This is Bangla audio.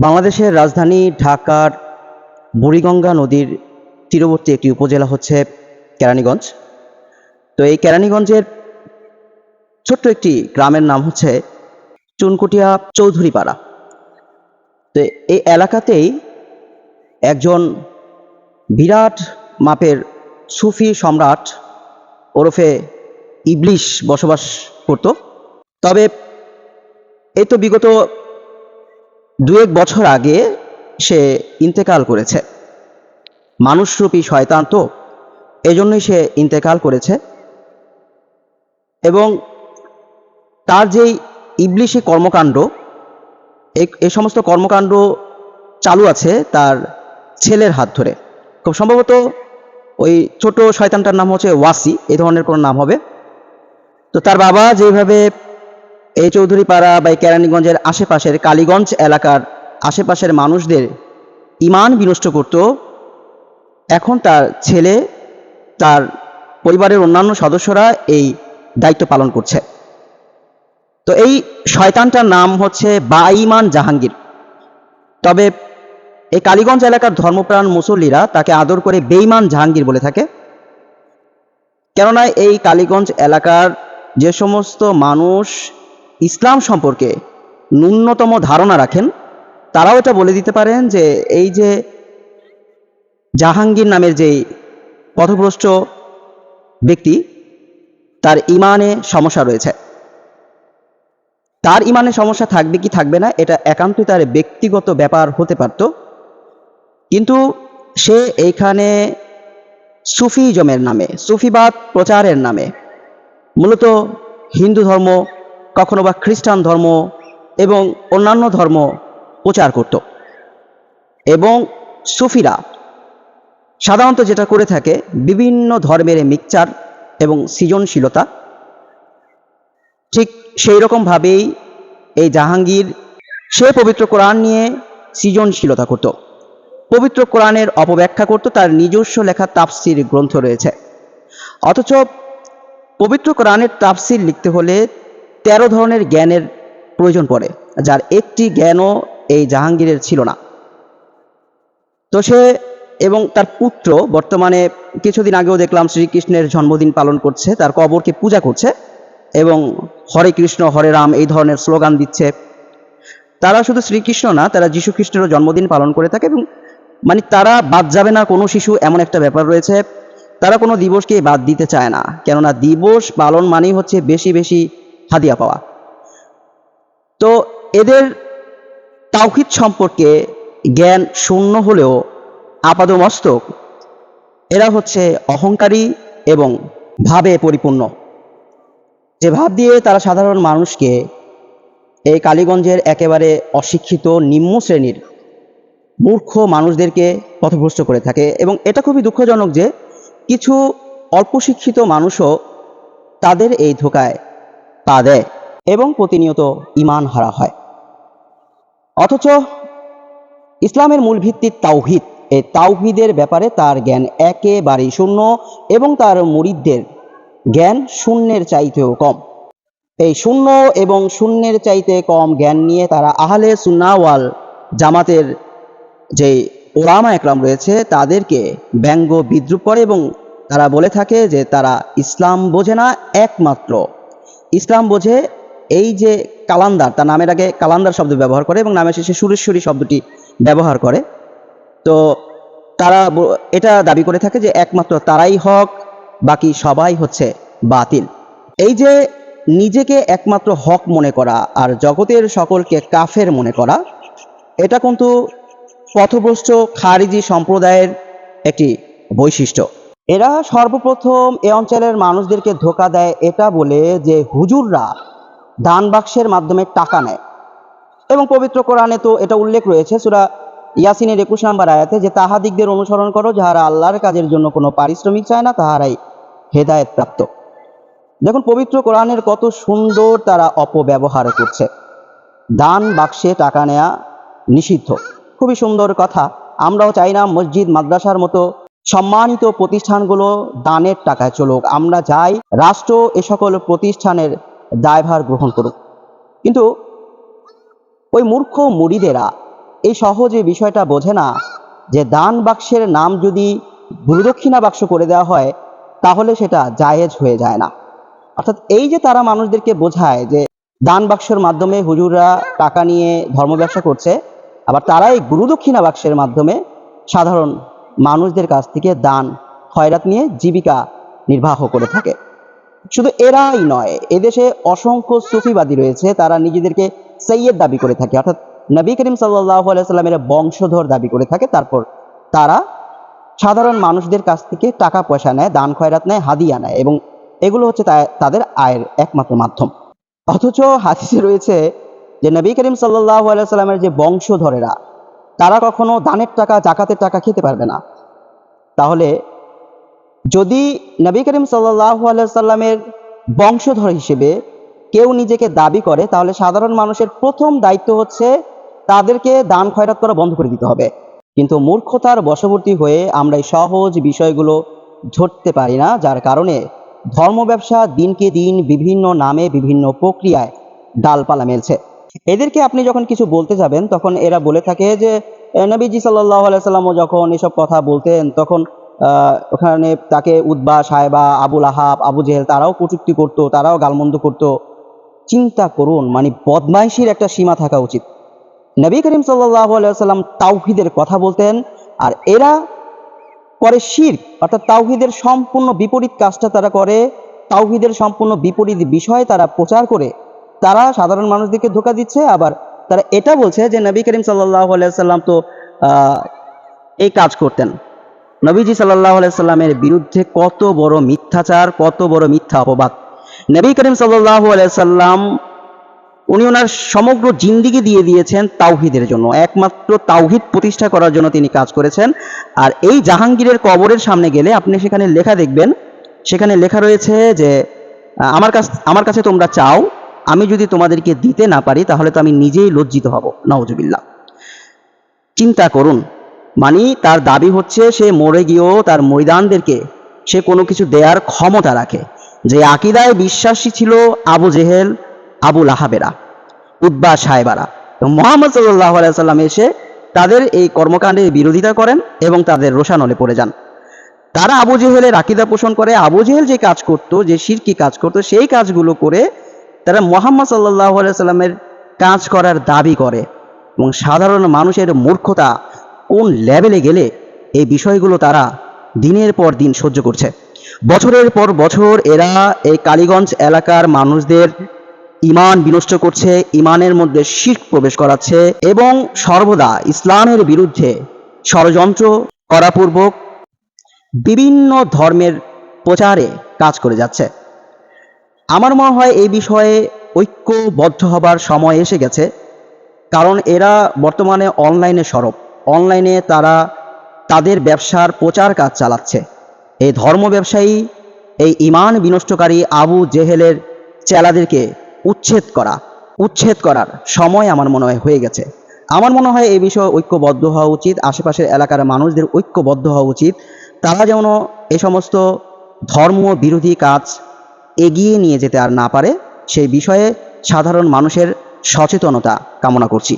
বাংলাদেশের রাজধানী ঢাকার বুড়িগঙ্গা নদীর তীরবর্তী একটি উপজেলা হচ্ছে কেরানীগঞ্জ। তো এই কেরানীগঞ্জের ছোট্ট একটি গ্রামের নাম হচ্ছে চুনকুটিয়া চৌধুরীপাড়া। তো এই এলাকাতেই একজন বিরাট মাপের সুফি সম্রাট ওরফে ইবলিশ বসবাস করত। তবে এই তো বিগত দু এক বছর আগে সে ইন্তেকাল করেছে। মানুষরূপী শয়তান তো, এজন্যই সে ইন্তেকাল করেছে। এবং তার যেই ইবলিশি কর্মকাণ্ড এই সমস্ত কর্মকাণ্ড চালু আছে তার ছেলের হাত ধরে। খুব সম্ভবত ওই ছোট শয়তানটার নাম হচ্ছে ওয়াসি এই ধরনের কোনো নাম হবে। তো তার বাবা যেভাবে এই চৌধুরীপাড়া বা কেরানীগঞ্জের আশেপাশের কালীগঞ্জ এলাকার আশেপাশের মানুষদের ইমান বিনষ্ট করত। এখন তার ছেলে, তার পরিবারের অন্যান্য সদস্যরা এই দায়িত্ব পালন করছে। তো এই শয়তানটার নাম হচ্ছে বাঈমান জাহাঙ্গীর। তবে এই কালীগঞ্জ এলাকার ধর্মপ্রাণ মুসল্লিরা তাকে আদর করে বেঈমান জাহাঙ্গীর বলে থাকে। কেননা এই কালীগঞ্জ এলাকার যে সমস্ত মানুষ ইসলাম সম্পর্কে ন্যূনতম ধারণা রাখেন, তারাও এটা বলে দিতে পারেন যে এই যে জাহাঙ্গীর নামের যেই পথভ্রষ্ট ব্যক্তি, তার ইমানে সমস্যা রয়েছে। তার ইমানে সমস্যা থাকবে কি থাকবে না, এটা একান্তই তার ব্যক্তিগত ব্যাপার হতে পারত। কিন্তু সে এইখানে সুফিজমের নামে, সুফিবাদ প্রচারের নামে, মূলত হিন্দু ধর্ম কখনো বা খ্রিস্টান ধর্ম এবং অন্যান্য ধর্ম প্রচার করত। এবং সুফিরা সাধারণত যেটা করে থাকে, বিভিন্ন ধর্মের মিক্সচার এবং সৃজনশীলতা, ঠিক সেই রকমভাবেই এই জাহাঙ্গীর, সে পবিত্র কোরআন নিয়ে সৃজনশীলতা করত। পবিত্র কোরআনের অপব্যাখ্যা করত, তার নিজস্ব লেখা তাপসির গ্রন্থ রয়েছে। অথচ পবিত্র কোরআনের তাফসির লিখতে হলে তেরো ধরনের জ্ঞানের প্রয়োজন পড়ে, যার একটি জ্ঞানও এই জাহাঙ্গীরের ছিল না। তো সে এবং তার পুত্র, বর্তমানে কিছুদিন আগেও দেখলাম শ্রীকৃষ্ণের জন্মদিন পালন করছে, তার কবরকে পূজা করছে এবং হরে কৃষ্ণ, হরে রাম এই ধরনের স্লোগান দিচ্ছে। তারা শুধু শ্রীকৃষ্ণ না, তারা যীশু খ্রিস্টেরও জন্মদিন পালন করে থাকে এবং মানে তারা বাদ যাবে না, কোনো শিশু এমন একটা ব্যাপার রয়েছে, তারা কোনো দিবসকে বাদ দিতে চায় না। কেননা দিবস পালন মানেই হচ্ছে বেশি বেশি হাদিয়া পাওয়া। তো এদের তাওহিদ সম্পর্কে জ্ঞান শূন্য হলেও আপাদমস্তক, এরা হচ্ছে অহংকারী এবং ভাবে পরিপূর্ণ। যে ভাব দিয়ে তারা সাধারণ মানুষকে এই কালীগঞ্জের একেবারে অশিক্ষিত নিম্ন শ্রেণির মূর্খ মানুষদেরকে পথভ্রষ্ট করে থাকে এবং এটা খুবই দুঃখজনক যে কিছু অল্প শিক্ষিত মানুষও তাদের এই ধোকায় পা দেয় এবং প্রতিনিয়ত ইমান হারা হয়। অথচ ইসলামের মূল ভিত্তি তাওহিদ। এই তাওহিদের ব্যাপারে তার জ্ঞান একেবারেই শূন্য এবং তার মুরিদদের জ্ঞান শূন্যের চাইতেও কম। এই শূন্য এবং শূন্যের চাইতে কম জ্ঞান নিয়ে তারা আহলে সুন্নাওয়াল জামাতের যে ওলামা একরাম রয়েছে, তাদেরকে ব্যঙ্গ বিদ্রুপ করে এবং তারা বলে থাকে যে তারা ইসলাম বোঝে না একমাত্র ইসলাম বোঝে এই যে কালান্দার, তার নামের আগে কালান্দার শব্দ ব্যবহার করে এবং নামের শেষে সুরেশ্বরী শব্দটি ব্যবহার করে। তো তারা এটা দাবি করে থাকে যে একমাত্র তারাই হক, বাকি সবাই হচ্ছে বাতিল। এই যে নিজেকে একমাত্র হক মনে করা আর জগতের সকলকে কাফের মনে করা, এটা কিন্তু পথভ্রষ্ট খারিজি সম্প্রদায়ের একটি বৈশিষ্ট্য। এরা সর্বপ্রথম এ অঞ্চলের মানুষদেরকে ধোকা দেয় এটা বলে যে হুজুররা দান বাক্সের মাধ্যমে টাকা নেয়। এবং পবিত্র কোরআনে তো এটা উল্লেখ রয়েছে, সুরা ইয়াসিনের একুশ নাম্বার আয়াতে যে তাহাদিকদের অনুসরণ করো যাহারা আল্লাহর কাজের জন্য কোনো পারিশ্রমিক চায় না, তাহারাই হেদায়েত প্রাপ্ত। দেখুন, পবিত্র কোরআনের কত সুন্দর তারা অপব্যবহার করছে। দান বাক্সে টাকা নেয়া নিষিদ্ধ। খুবই সুন্দর কথা। আমরাও চাই না মসজিদ, মাদ্রাসার মতো সম্মানিত প্রতিষ্ঠানগুলো দানের টাকায় চলুক, আমরা চাই রাষ্ট্র এ সকল প্রতিষ্ঠানের দায়ভার গ্রহণ করুক। কিন্তু ওই মূর্খ মুড়িদেরা এই সহজে বিষয়টা বোঝে না যে দান বাক্সের নাম যদি গুরুদক্ষিণা বাক্স করে দেওয়া হয়, তাহলে সেটা জায়েজ হয়ে যায় না। অর্থাৎ এই যে তারা মানুষদেরকে বোঝায় যে দান বাক্সের মাধ্যমে হুজুররা টাকা নিয়ে ধর্ম ব্যবসা করছে, আবার তারা এই গুরুদক্ষিণা বাক্সের মাধ্যমে সাধারণ মানুষদের কাছ থেকে দান, খয়রাত নিয়ে জীবিকা নির্বাহ করে থাকে। শুধু এরাই নয়, এদেশে অসংখ্য সুফিবাদী রয়েছে, তারা নিজেদেরকে সৈয়দ দাবি করে থাকে। অর্থাৎ নবী করিম সাল্লাহ সাল্লামের বংশধর দাবি করে থাকে। তারপর তারা সাধারণ মানুষদের কাছ থেকে টাকা পয়সা নেয়, দান, খয়রাত নেয়, হাদিয়া নেয় এবং এগুলো হচ্ছে তাদের আয়ের একমাত্র মাধ্যম। অথচ হাদিসে রয়েছে যে নবী করিম সাল্লাহ সাল্লামের যে বংশধরেরা তারা কখনো দানের টাকা, জাকাতের টাকা খেতে পারবে না। তাহলে যদি নবী করিম সাল্লাহ সাল্লামের বংশধর হিসেবে কেউ নিজেকে দাবি করে, তাহলে সাধারণ মানুষের প্রথম দায়িত্ব হচ্ছে তাদেরকে দান খয়রাত করা বন্ধ করে দিতে হবে। কিন্তু মূর্খতার বশবর্তী হয়ে আমরা এই সহজ বিষয়গুলো ধরতে পারি না, যার কারণে ধর্ম ব্যবসা দিনকে দিন বিভিন্ন নামে বিভিন্ন প্রক্রিয়ায় ডালপালা মেলছে। এদেরকে আপনি যখন কিছু বলতে যাবেন, তখন এরা বলে থাকে যে নবীজি সাল্লাহ সাল্লামও যখন এসব কথা বলতেন, তখন ওখানে তাকে উদ্বা সাহেবা আবুল আহাব আবু জেহেল তারাও কটূক্তি করতো, তারাও গালমন্দ করতো। চিন্তা করুন মানে বদমাইশির একটা সীমা থাকা উচিত। নবী করিম সাল্লাহ সাল্লাম তাওহিদের কথা বলতেন, আর এরা করে শির, অর্থাৎ তাওহিদের সম্পূর্ণ বিপরীত কাজটা তারা করে, তাওহিদের সম্পূর্ণ বিপরীত বিষয় তারা প্রচার করে। তারা সাধারণ মানুষদেরকে ধোকা দিচ্ছে, আবার তারা এটা বলছে যে নবী করিম সাল্লাহ সাল্লাম তো এই কাজ করতেন। নবীজি সাল্লাহ সাল্লামের বিরুদ্ধে কত বড় মিথ্যাচার, কত বড় মিথ্যা অপবাদ। নবী করিম সাল্লাহ সাল্লাম উনি ওনার সমগ্র জিন্দিগি দিয়ে দিয়েছেন তাওহিদের জন্য। একমাত্র তাওহিদ প্রতিষ্ঠা করার জন্য তিনি কাজ করেছেন। আর এই জাহাঙ্গীরের কবরের সামনে গেলে আপনি সেখানে লেখা দেখবেন, সেখানে লেখা রয়েছে যে আমার কাছ, আমার কাছে তোমরা চাও আমি যদি তোমাদেরকে দিতে না পারি, তাহলে তো আমি নিজেই লজ্জিত হব। নওজুবিল্লাহ চিন্তা করুন। মানে তার দাবি হচ্ছে, সে মরে গিয়েও তার মৈদানদেরকে সে কোনো কিছু দেওয়ার ক্ষমতা রাখে। যে আকিদায় বিশ্বাসী ছিল আবু জেহেল, আবু লাহাবেরা উদ্বা সাহেবারা। মোহাম্মদ সাল্লাহ সাল্লাম এসে তাদের এই কর্মকাণ্ডের বিরোধিতা করেন এবং তাদের রোষানলে পড়ে যান। তারা আবু জেহেলের আকিদা পোষণ করে। আবু জেহেল যে কাজ করত, যে শিরকি কাজ করত, সেই কাজগুলো করে তারা মোহাম্মদ সাল্লাহ সাল্লামের কাজ করার দাবি করে এবং সাধারণ মানুষের মূর্খতা কোন লেভেলে গেলে এই বিষয়গুলো তারা দিনের পর দিন সহ্য করছে। বছরের পর বছর এরা এই কালীগঞ্জ এলাকার মানুষদের ইমান বিনষ্ট করছে ইমানের মধ্যে শিখ প্রবেশ করাচ্ছে এবং সর্বদা ইসলামের বিরুদ্ধে ষড়যন্ত্র করাপূর্বক বিভিন্ন ধর্মের প্রচারে কাজ করে যাচ্ছে। আমার মনে হয় এই বিষয়ে ঐক্যবদ্ধ হবার সময় এসে গেছে, কারণ এরা বর্তমানে অনলাইনে সরব। অনলাইনে তারা তাদের ব্যবসার প্রচার কাজ চালাচ্ছে। এই ধর্ম ব্যবসায়ী, এই ইমান বিনষ্টকারী আবু জেহেলের চেলাদেরকে উচ্ছেদ করা, উচ্ছেদ করার সময় আমার মনে হয় হয়ে গেছে। আমার মনে হয় এই বিষয়ে ঐক্যবদ্ধ হওয়া উচিত, আশেপাশের এলাকার মানুষদের ঐক্যবদ্ধ হওয়া উচিত। তারা যেন এই সমস্ত ধর্ম বিরোধী কাজ এগিয়ে নিয়ে যেতে আর না পারে সেই বিষয়ে সাধারণ মানুষের সচেতনতা কামনা করছি।